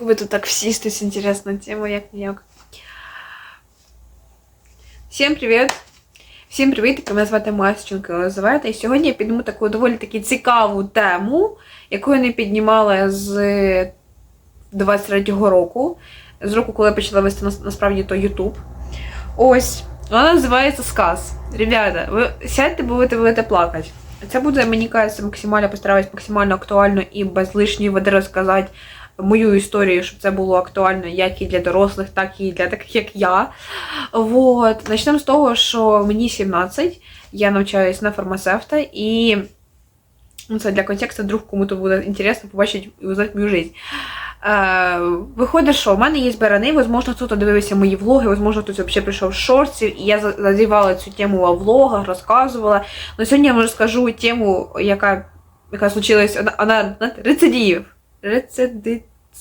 Ви тут так всістись, інтересна тема, як ніяк. Всім привіт! Всім привіт! Мене звати Масченко Єлизавета. І сьогодні я підніму таку доволі таки цікаву тему, яку я не піднімала з 23-го року, з року, коли я почала вести насправді то YouTube. Ось, вона називається Сказ. Ребята, ви сядьте, бо ви будете плакати. Це буде, мені кажеться, максимально постараюсь максимально актуально і без лишньої води розказати мою історію, щоб це було актуально як і для дорослих, так і для таких, як я. Вот. Начнемо з того, що мені 17, я навчаюсь на фармацевта, і це для контексту, вдруг кому-то буде інтересно побачити і узнати мою життя. Е, виходить, що в мене є барани, возможно, хтось дивився мої влоги, возможно, хтось взагалі прийшов з шортів, і я задівала цю тему во влогах, розказувала. Но сьогодні я вам розкажу тему, яка, яка случилась, вона, вона знаєте, рецидив.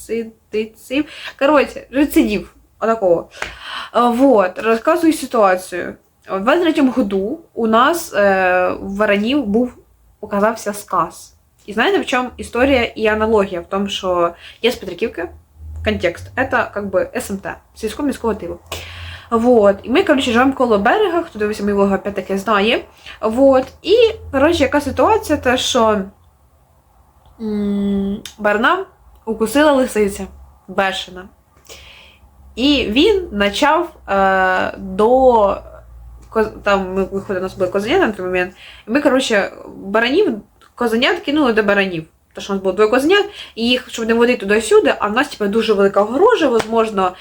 Рецидицив. Коротше, рецидив. Отакого. Е, Вот, розказую ситуацію. У 23-му году у нас е, в Варанів був оказався сказ. І знаєте, в чому історія і аналогія? В тому, що я з Петриківки, контекст, це как бы СМТ, сільського міського типу. Вот. І ми, коротше, живемо коло берега, хто дивився мій опять таки знає. Вот. І, коротше, яка ситуація, те, що барна укусила лисиця бешена. І він почав е, до. Там ми виходили, у нас були козенята на той момент. І ми, коротше, баранів, козенят кинули до баранів. Що у нас було двоє козенят, і їх, щоб не водити туди-сюди, а в нас типу, дуже велика огорожа, можливо,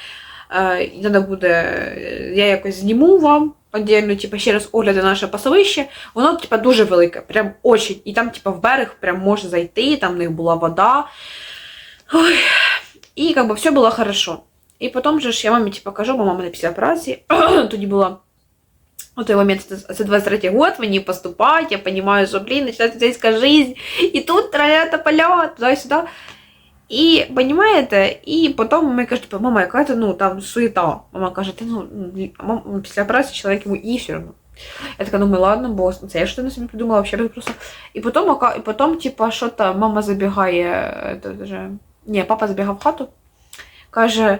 е, треба буде, е, я якось зніму вам отдельно, типу, ще раз огляд на наше пасовище. Воно, типу, дуже велике, прям очень. І там, типу, в берег прям можна зайти, там в них була вода. Ой. І как бы все було хорошо. І потім же ж я мамі типу, кажу, бо мама мене після операції, тоді була у той момент, це це 23 год, мені поступать, я понимаю, що, блін, починається сільська жизнь, і тут траля поля, туди-сюди. І, понимаєте, і потім ми кажуть, типу, мама, яка ти, ну, там, суєта. Мама каже, ти, ну, а мам, після операції чоловік йому і все одно. Я така думаю, ладно, бо це я що не собі придумала, взагалі просто. І потім, і потім, типа, що там, мама забігає, вже, ні, папа забігав в хату, каже,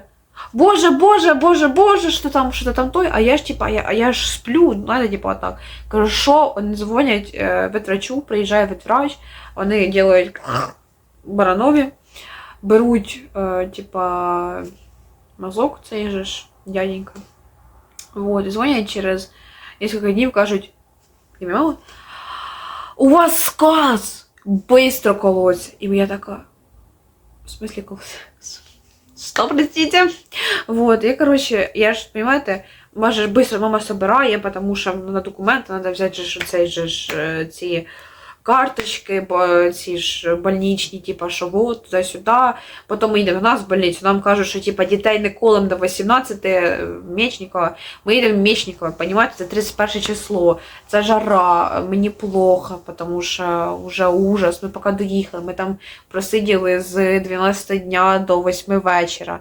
Боже, Боже, Боже, Боже, що там, що там той, а я ж типа, я, а я ж сплю, знаєте, типа так. Кажу, що вони дзвонять е, ветврачу, приїжджає ветврач, вони роблять баранові, беруть, е, типа, мазок, цей же ж дяденька. Вот, і дзвонять через кілька днів, кажуть, ім'я мало? У вас сказ! Быстро колоть. І я така, в смысле колоть? Что, простите? Вот, я, короче, я ж, понимаете, може быстро мама собирає, потому що на документи треба взяти же ж цей же ж е, ці карточки, бо ці ж больничні, типа, що вот, туди-сюди. Потім ми йдемо в нас в больницю, нам кажуть, що типа дітей не колем до 18 е, Мечникова. Ми їдемо в Мечникова, понимаете, це 31 число, це жара, мені плохо, тому що вже ужас. Ми поки доїхали, ми там просиділи з 12 дня до 8 вечора.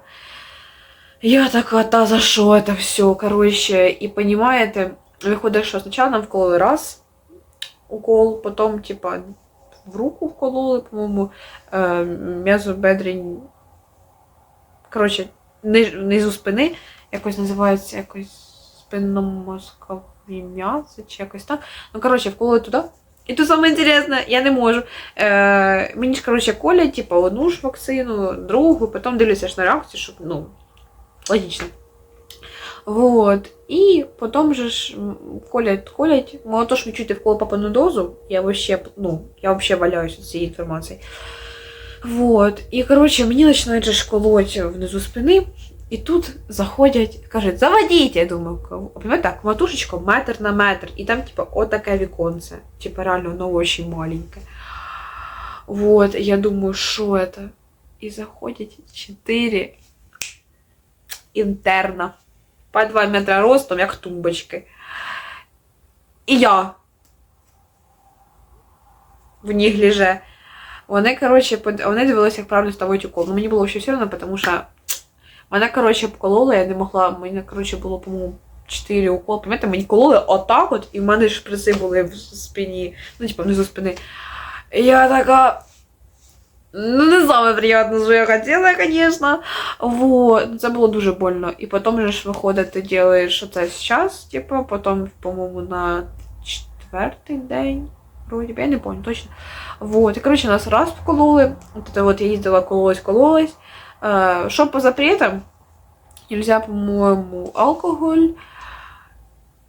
Я така, та за що це все? Коротше, і понимаєте, виходить, що спочатку нам вкололи раз укол, потім, типа, в руку вкололи, по-моєму, е, м'язобедрень. Коротше, внизу спини, якось називається якось спинномозкові м'язи, чи якось так. Ну, коротше, вкололи туди. І тут саме інтересне, я не можу. Е, мені ж, коротше, колять, типу, одну ж вакцину, другу, потім дивлюся ж на реакцію, щоб, ну, логічно. Вот. І потім же ж м, колять, колять. Мало то, що ви чуєте вколо папину дозу, я вообще, ну, я вообще валяюсь від цієї інформації. Вот. І, коротше, мені починають же колоть внизу спини, і тут заходять, кажуть, заводіть, я думаю, понимаете, так, матушечка метр на метр, і там, типа, отаке віконце. Типа, реально, воно очень маленьке. Вот, я думаю, що это? І заходять чотири інтерна. По 2 метра ростом, як тумбочки. І я в них ліже. Вони, коротше, вони дивилися, як правильно ставити укол. Ну, мені було ще все одно, тому що мене, коротше, обкололи, я не могла, мені, коротше, було, по-моєму, 4 уколи. Пам'ятаєте, мені кололи отак от, і в мене шприци були в спині, ну, типу, внизу спини. І я така. Ну, не саме приємне, що я хотіла, звісно. Вот. Це було дуже больно. І потім же ж виходить, ти робиш оце зараз, типу, потім, по-моєму, на четвертий день. Я не пам'ятаю точно. Вот. І коротше, нас раз вкололи. От от я їздила, кололась, кололась. Що по запретам? Нельзя, по-моєму, алкоголь.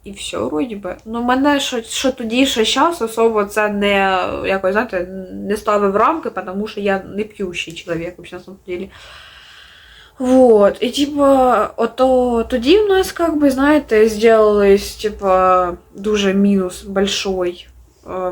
І все, вроді би. Ну, мене що, що тоді, що зараз особо це не якось, знаєте, не ставив в рамки, тому що я не п'ющий чоловік, на самом деле. Вот. І типа, ото тоді в нас, как би, знаєте, зробилось, типа, дуже мінус большой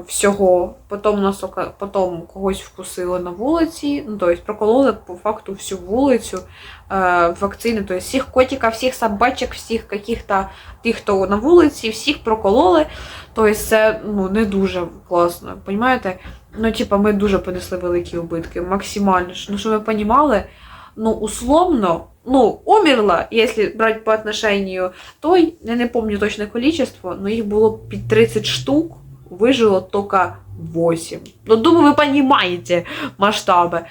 всього. Потім нас потім когось вкусили на вулиці, ну, тобто прокололи по факту всю вулицю е, вакцини, тобто всіх котиків, всіх собачок, всіх каких-то тих, хто на вулиці, всіх прокололи. Тобто це ну, не дуже класно. Понімаєте? Ну, типа, ми дуже понесли великі убитки, максимально. Ну, щоб ви понімали, ну, условно, ну, умерла, якщо брати по отношению той, я не пам'ятаю точне количество, но їх було під 30 штук, вижило тільки 8. Ну, думаю, ви розумієте масштаби.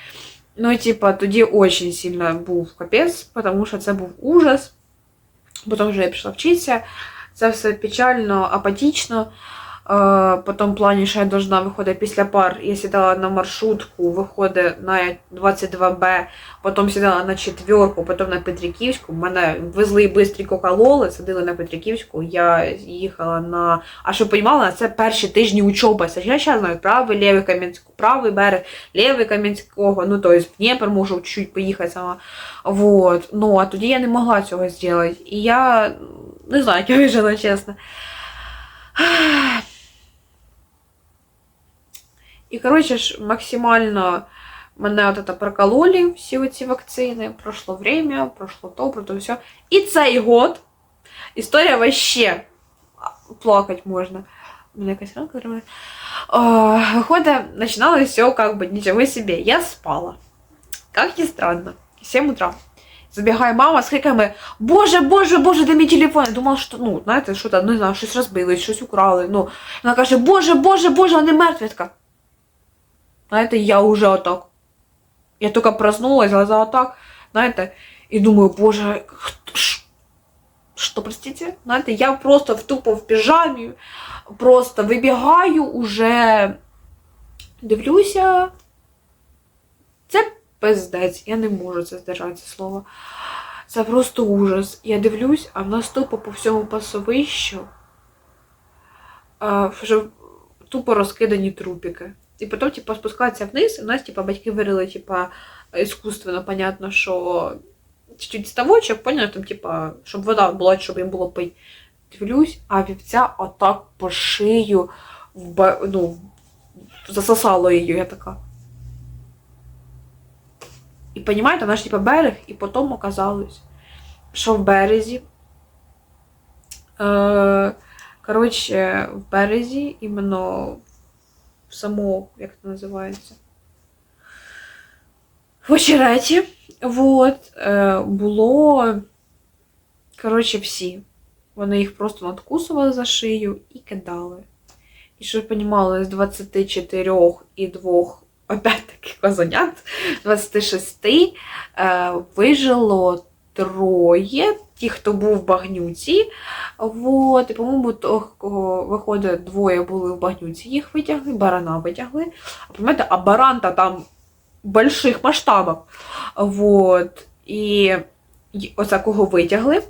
Ну, типа, тоді очень сильно був капець, тому що це був ужас. Потім вже я пішла вчитися. Це все печально, апатично. Плані, що я должна виходити після пар. Я сідала на маршрутку, виходить на 22Б, потім сідала на четверку, потім на Петриківську. Мене везли бистренько кололи, садили на Петриківську. Я їхала на. А щоб розуміла, це перші тижні учоби. Я зараз знаю правий, лівий Кам'янського, правий берег, лівий Кам'янського, ну тобто в Дніпр можу чуть-чуть поїхати сама. Вот. Ну, а тоді я не могла цього зробити. І я не знаю, як я вижила, чесно. І, коротше ж, максимально мене от это прокололи, всі оці вакцини. Пройшло время, пройшло то, пройшло все. І цей год історія вообще плакать можна. У мене якась ранка тримає. Виходить, все как бы ничего себе. Я спала. Как ни странно. 7 утра. Забігає мама з криками Боже, Боже, Боже, де мій телефон? Я думала, що, ну, знаєте, що там, не знаю, щось розбили, щось украли. Ну, вона каже, Боже, Боже, Боже, вони мертві. Я така. Знаєте, я уже отак. Я тільки проснулась, глаза отак, знаєте, і думаю, Боже? Що, простите? Знаєте, я просто в тупо в піжамі, просто вибігаю уже, дивлюся. Це пиздець, я не можу це здержати це слово. Це просто ужас. Я дивлюсь, а в нас тупо по всьому пасовищу вже тупо розкидані трупики. І потім, типу, спускатися вниз, і у нас, типу, батьки вирили, типу, іскусственно, понятно, що чуть-чуть ставочок, поняли, там, типа, щоб вода була, щоб їм було пить. Дивлюсь, а вівця отак по шию в ба- ну, засосало її, я така. І понімаєте, наш типа берег, і потім оказалось, що в березі. Е, коротше, в березі, іменно в самому, як це називається? В очереті. Вот, е, було, коротше, всі. Вони їх просто надкусували за шию і кидали. І щоб ви розуміли, з 24 і двох, опять-таки, козенят, 26 е, вижило троє, ті, хто був в багнюці. Вот, і, по-моєму, виходить, двоє були в багнюці, їх витягли, барана витягли. А пам'ятаєте, а баранта там больших масштабах. Вот. І оце кого витягли.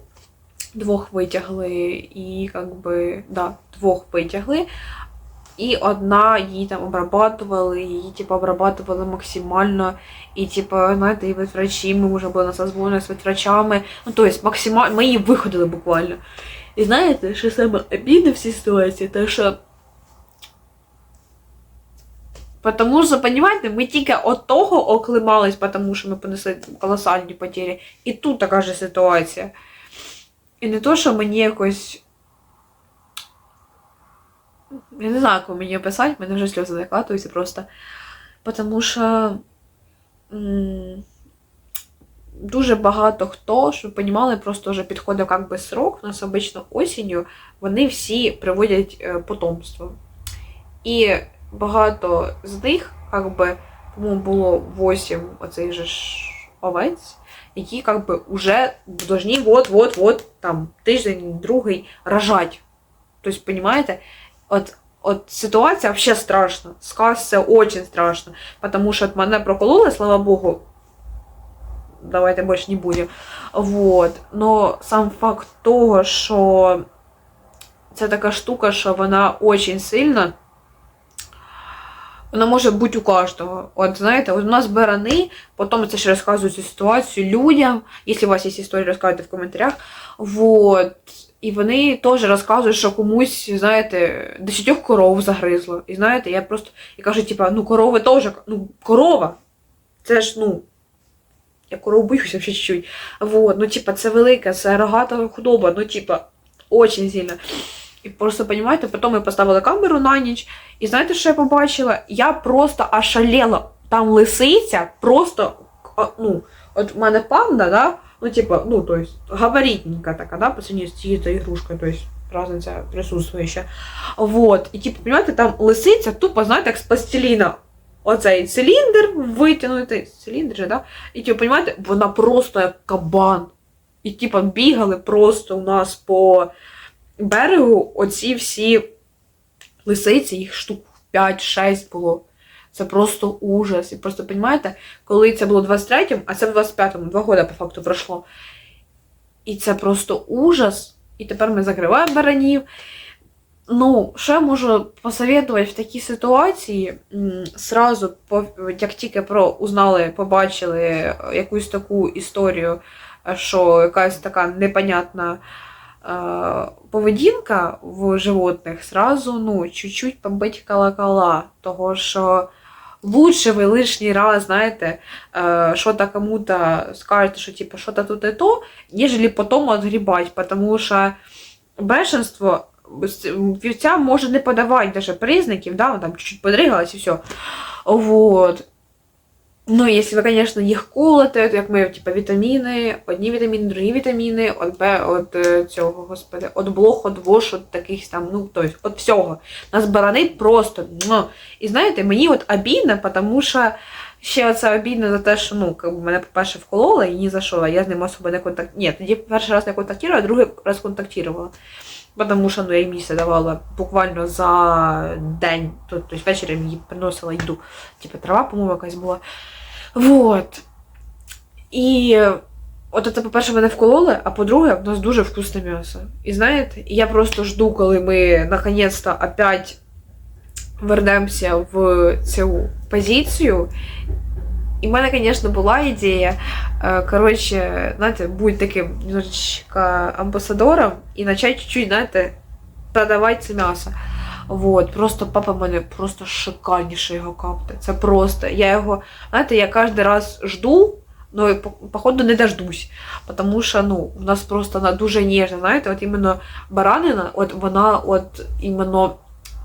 Двох витягли, і как би, да, двох витягли. І одна її там обрабатували, її типу обрабатували максимально. І, типу, знаєте, і врачі, ми вже були на созвоні з врачами. Ну, тобто, максимально, ми її виходили буквально. І знаєте, що саме обідне в цій ситуації, те, що Потому що, понимаете, ми тільки от того оклимались, тому що ми понесли колосальні потери. І тут така ж ситуація. І не то, що мені якось. Я не знаю, як мені описати, мене вже сльози закатуються просто. Тому що дуже багато хто, щоб ви розуміли, просто вже підходив як би срок, у нас обично осінню, вони всі приводять е, потомство. І багато з них, як би, по-моєму, було 8 оцих же овець, які как би уже должні вот-вот-вот там тиждень, другий рожать. Тобто, понимаете, от, от ситуація вообще страшна. Сказ це очень страшно. Потому що от мене прокололи, слава Богу. Давайте більше не будемо. Вот. Но сам факт того, що це така штука, що вона очень сильна. Вона може бути у кожного. От знаєте, у нас барани, потім це ще розказують цю ситуацію людям. Якщо у вас є історії, розказуйте в коментарях. Вот. І вони теж розказують, що комусь, знаєте, десятьох коров загризло. І знаєте, я просто я кажу, типа, ну корови теж, ну, корова. Це ж, ну. Я коров боюся ще чуть-чуть. Вот, ну, типа, це велика, це рогата худоба, ну, типа, очень сильно. І просто, понимаєте, потім ми поставили камеру на ніч. І знаєте, що я побачила? Я просто ошалела. Там лисиця, просто, ну, от в мене панда, да? Ну, типа, ну, то есть, габаритненька така, да, по сравнению з цією ігрушкою, то есть, разниця присутствуюча. Вот. І, типу, понимаєте, там лисиця тупо, знаєте, як з пластиліна. Оцей циліндр витягнутий, циліндр же, да? І, типу, понимаєте, вона просто як кабан. І, типу, бігали просто у нас по берегу оці всі лисиці, їх штук 5-6 було. Це просто ужас. І просто, розумієте, коли це було в 23-му, а це в 25-му, два роки по факту пройшло. І це просто ужас. І тепер ми закриваємо баранів. Ну, що я можу посоветувати в такій ситуації? Сразу, як тільки про узнали, побачили якусь таку історію, що якась така непонятна поведінка в животних, сразу, ну, чуть-чуть побить колокола. Того, що лучше ви лишній раз, знаєте, е, що-то кому-то скажете, що типу, що-то тут і то, ніжели потім отгрібати, тому що бешенство вівця може не подавати даже признаків, да, там чуть-чуть подригалась і все. Вот. Ну, якщо ви, звісно, їх колите, як ми, типу, вітаміни, одні вітаміни, другі вітаміни, от Б, от цього, господи, от блох, от вош, от таких там, ну, тобто, от всього. Нас барани просто. Ну. І знаєте, мені от обідно, тому що ще це обідно за те, що, ну, как би, мене, по-перше, вкололи і ні за що, я з ним особо не контактувала. Ні, тоді перший раз не контактувала, другий раз контактувала. Потому що ну, я їй місце давала буквально за день. Тобто ввечері їй приносила їду. Типу трава, по-моєму, якась була. Вот. І от це, по-перше, мене вкололи, а по-друге, в нас дуже вкусне м'ясо. І знаєте, я просто жду, коли ми наконець-то опять вернемося в цю позицію. І в мене, звісно, була ідея, е, коротше, знаєте, бути таким немножечко амбасадором і почати чуть-чуть, знаєте, продавати це м'ясо. Вот, просто папа в мене просто шикарніше його капте. Це просто. Я його, знаєте, я кожен раз жду, но походу не дождусь. Потому що, ну, у нас просто вона дуже ніжна, знаєте, от іменно баранина, от вона, от іменно,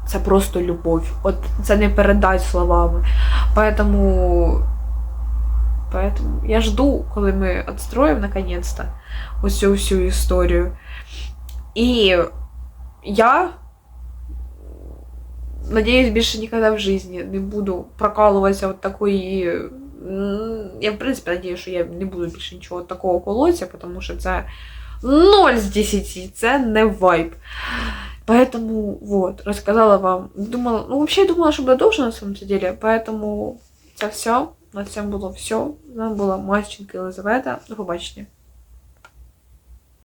це просто любов. От це не передать словами. Поэтому, поэтому я жду, коли ми відстроїмо наконец-то ось цю всю історію. І я надеюсь, більше ніколи в житті не буду прокалуватися от такої. м, Я, в принципі, надію, що я не буду більше нічого такого колотися, тому що це 0 з 10, це не вайб. Поэтому вот, рассказала вам. Думала, ну вообще думала, що буде довше на самом деле, поэтому це все. На цьому було все. З нами була Мащенка Єлизавета. До побачення.